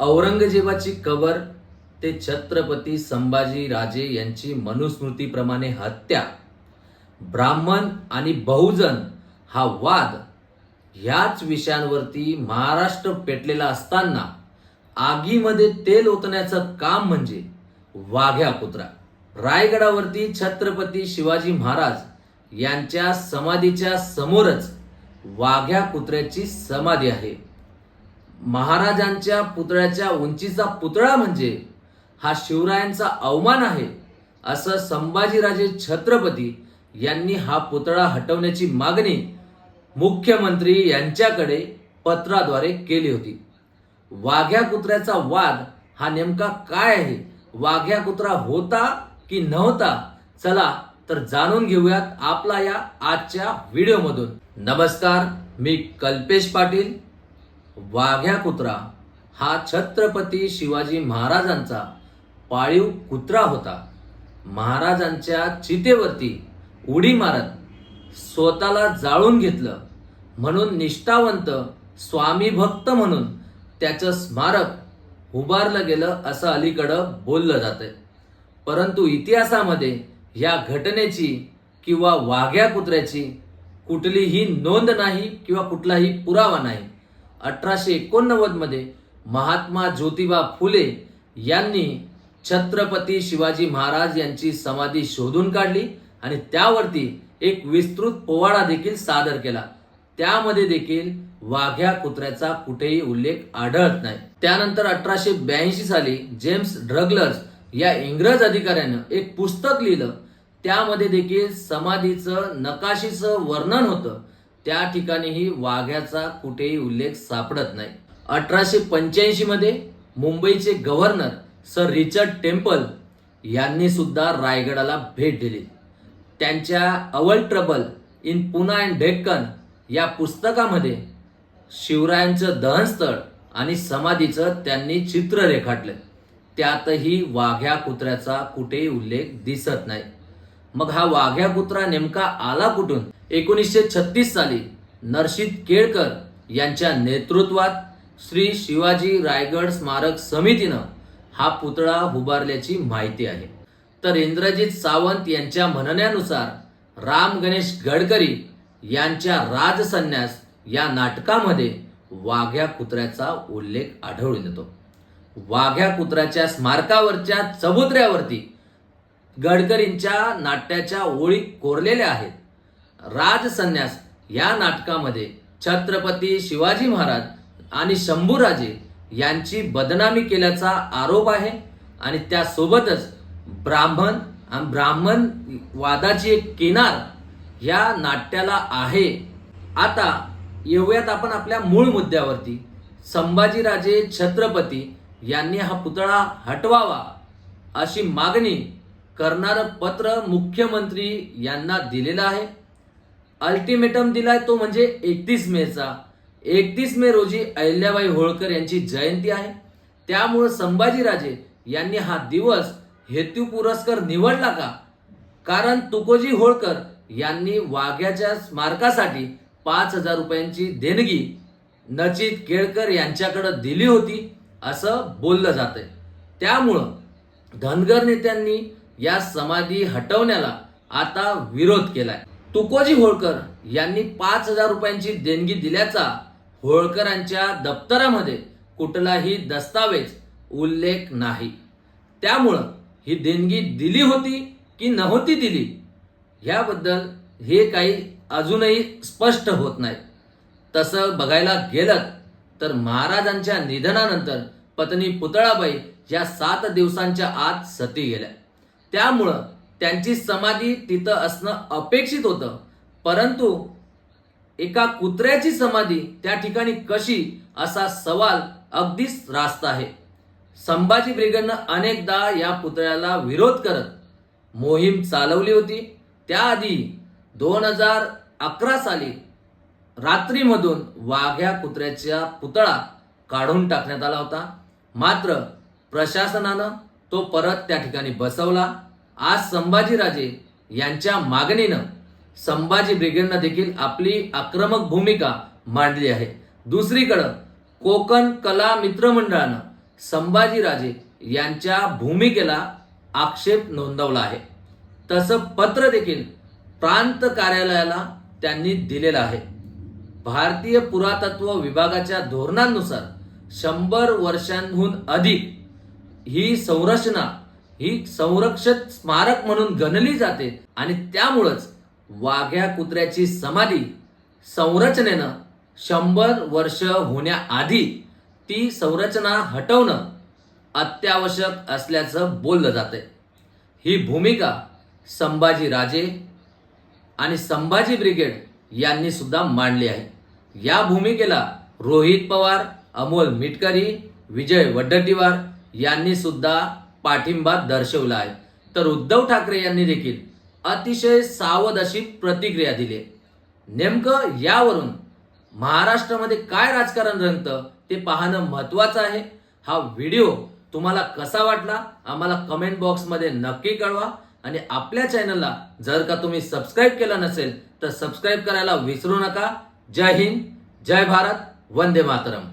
औरंगजेबाची कबर ते छत्रपती संभाजी राजे यांची मनुस्मृतीप्रमाणे हत्या. ब्राह्मण आणि बहुजन हा वाद ह्याच विषयांवरती महाराष्ट्र पेटलेला असताना आगीमध्ये तेल ओतण्याचं काम म्हणजे वाघ्या कुत्रा. रायगडावरती छत्रपती शिवाजी महाराज यांच्या समाधीच्या समोरच वाघ्या कुत्र्याची समाधी आहे. महाराजांच्या पुतळ्याच्या उंचीचा पुतळा म्हणजे हा शिवरायांचा अवमान आहे असं संभाजीराजे छत्रपती यांनी हा पुतळा हटवण्याची मागणी मुख्यमंत्री यांच्याकडे पत्राद्वारे केली होती. वाघ्या कुत्र्याचा वाद हा नेमका काय आहे? वाघ्या कुत्रा होता की नव्हता? चला तर जाणून घेऊयात आपला या आजच्या व्हिडिओमधून. नमस्कार मी कल्पेश पाटील. वाघ्या कुत्रा हा छत्रपती शिवाजी महाराजांचा पाळीव कुत्रा होता. महाराजांच्या चितेवरती उडी मारत स्वतःला जाळून घेतलं. म्हणून निष्ठावंत स्वामी भक्त म्हणून त्याचं स्मारक उभारलं गेलं असं अलीकडं बोललं जातं परंतु इतिहासामध्ये या घटनेची किंवा वाघ्या कुत्र्याची कुठलीही नोंद नाही किंवा कुठलाही पुरावा नाही. अठराशे एकोणनव्वदमध्ये महात्मा ज्योतिबा फुले यांनी छत्रपती शिवाजी महाराज यांची समाधी शोधून काढली आणि त्यावरती एक विस्तृत पोवाडा देखील सादर केला. त्यामध्ये देखील वाघ्या कुत्र्याचा कुठेही उल्लेख आढळत नाही. त्यानंतर अठराशे ब्याऐंशी साली जेम्स ड्रगलर्स या इंग्रज अधिकाऱ्यानं एक पुस्तक लिहिलं. त्यामध्ये देखील समाधीचं नकाशीचं वर्णन होतं. त्या ठिकाणीही वाघ्याचा कुठेही उल्लेख सापडत नाही. अठराशे पंच्याऐंशी मध्ये मुंबईचे गव्हर्नर सर रिचर्ड टेम्पल यांनी सुद्धा रायगडाला भेट दिली. त्यांच्या our trouble in Poona and Deccan या पुस्तकामध्ये शिवरायांचं दहनस्थळ आणि समाधीचं त्यांनी चित्र रेखाटलं. त्यातही वाघ्या कुत्र्याचा कुठेही उल्लेख दिसत नाही. मग हा वाघ्या कुत्रा नेमका आला कुठून? एकोणीसशे छत्तीस साली नरसित केळकर यांच्या नेतृत्वात श्री शिवाजी रायगड स्मारक समितीनं हा पुतळा उभारल्याची माहिती आहे. तर इंद्रजित सावंत यांच्या म्हणण्यानुसार राम गणेश गडकरी यांच्या राजसन्यास या नाटकामध्ये वाघ्या कुत्र्याचा उल्लेख आढळून येतो. वाघ्या कुत्र्याच्या स्मारकावरच्या चबुतऱ्यावरती गडकरींच्या नाट्याच्या ओळी कोरलेल्या आहेत. राजसन्यास या नाटकामध्ये छत्रपती शिवाजी महाराज आणि शंभूराजे यांची बदनामी केल्याचा आरोप आहे आणि त्यासोबतच ब्राह्मण आणि ब्राह्मण वादाची एक किनार या नाट्याला आहे. आता येऊयात आपण आपल्या मूळ मुद्द्यावरती. संभाजीराजे छत्रपती यांनी हा पुतळा हटवावा अशी मागणी करणारं पत्र मुख्यमंत्री यांना दिलेलं आहे. अल्टिमेटम दिलाय तो म्हणजे एकतीस मेचा. एकतीस मे रोजी अहिल्याबाई होळकर यांची जयंती आहे. त्यामुळं संभाजीराजे यांनी हा दिवस हेतू पुरस्कार निवडला का? कारण तुकोजी होळकर यांनी वाघ्याच्या स्मारकासाठी पाच हजार रुपयांची देणगी नचित केळकर यांच्याकडं दिली होती असं बोललं जातंय. त्यामुळं धनगर नेत्यांनी या समाधी हटवण्याला आता विरोध केलाय. तुकोजी होळकर यांनी पाच हजार रुपयांची देणगी दिल्याचा होळकरांच्या दप्तरामध्ये कुठलाही दस्तावेज उल्लेख नाही. त्यामुळं ही देणगी दिली होती की नव्हती दिली ह्याबद्दल हे काही अजूनही स्पष्ट होत नाही. तसं बघायला गेलं तर महाराजांच्या निधनानंतर पत्नी पुतळाबाई या सात दिवसांच्या आत सती गेल्या. त्यामुळं त्यांची समाधी तिथं असणं अपेक्षित होतं. परंतु एका कुत्र्याची समाधी त्या ठिकाणी कशी असा सवाल अगदीच रास्त आहे. संभाजी ब्रिगेडनं अनेकदा या पुतळ्याला विरोध करत मोहीम चालवली होती. त्याआधी दोन हजार अकरा साली रात्रीमधून वाघ्या कुत्र्याचा पुतळा काढून टाकण्यात आला होता. मात्र प्रशासनानं तो परत त्या ठिकाणी बसवला. आज संभाजीराजे यांच्या मागणीनं संभाजी ब्रिगेडनं देखील आपली आक्रमक भूमिका मांडली आहे. दुसरीकडं कोकण कला मित्रमंडळानं संभाजीराजे यांच्या भूमिकेला आक्षेप नोंदवला आहे. तसं पत्र देखील प्रांत कार्यालयाला त्यांनी दिलेलं आहे. भारतीय पुरातत्व विभागाच्या धोरणांनुसार शंभर वर्षांहून अधिक ही संरचना ही संरक्षित स्मारक म्हणून गणली जाते आणि त्यामुळंच वाघ्या कुत्र्याची समाधी संरचनेनं शंभर वर्ष होण्याआधी ती संरचना हटवणं अत्यावश्यक असल्याचं बोललं जातंय. ही भूमिका संभाजी राजे आणि संभाजी ब्रिगेड यांनी सुद्धा मांडली आहे. या भूमिकेला रोहित पवार अमोल मिटकरी विजय वड्डटीवार यांनी सुद्धा पाठिंबा दर्शवला आहे. तर उद्धव ठाकरे यांनी देखील अतिशय सावध अशी प्रतिक्रिया दिली नेमकं यावरून महाराष्ट्रामध्ये काय राजकारण रंगतं ते पाहणं महत्वाचं आहे. हा व्हिडिओ तुम्हाला कसा वाटला आम्हाला कमेंट बॉक्समध्ये नक्की कळवा. आणि आपल्या चॅनलला जर का तुम्ही सबस्क्राईब केलं नसेल तर सबस्क्राईब करायला विसरू नका. जय हिंद जय भारत वंदे मातरम.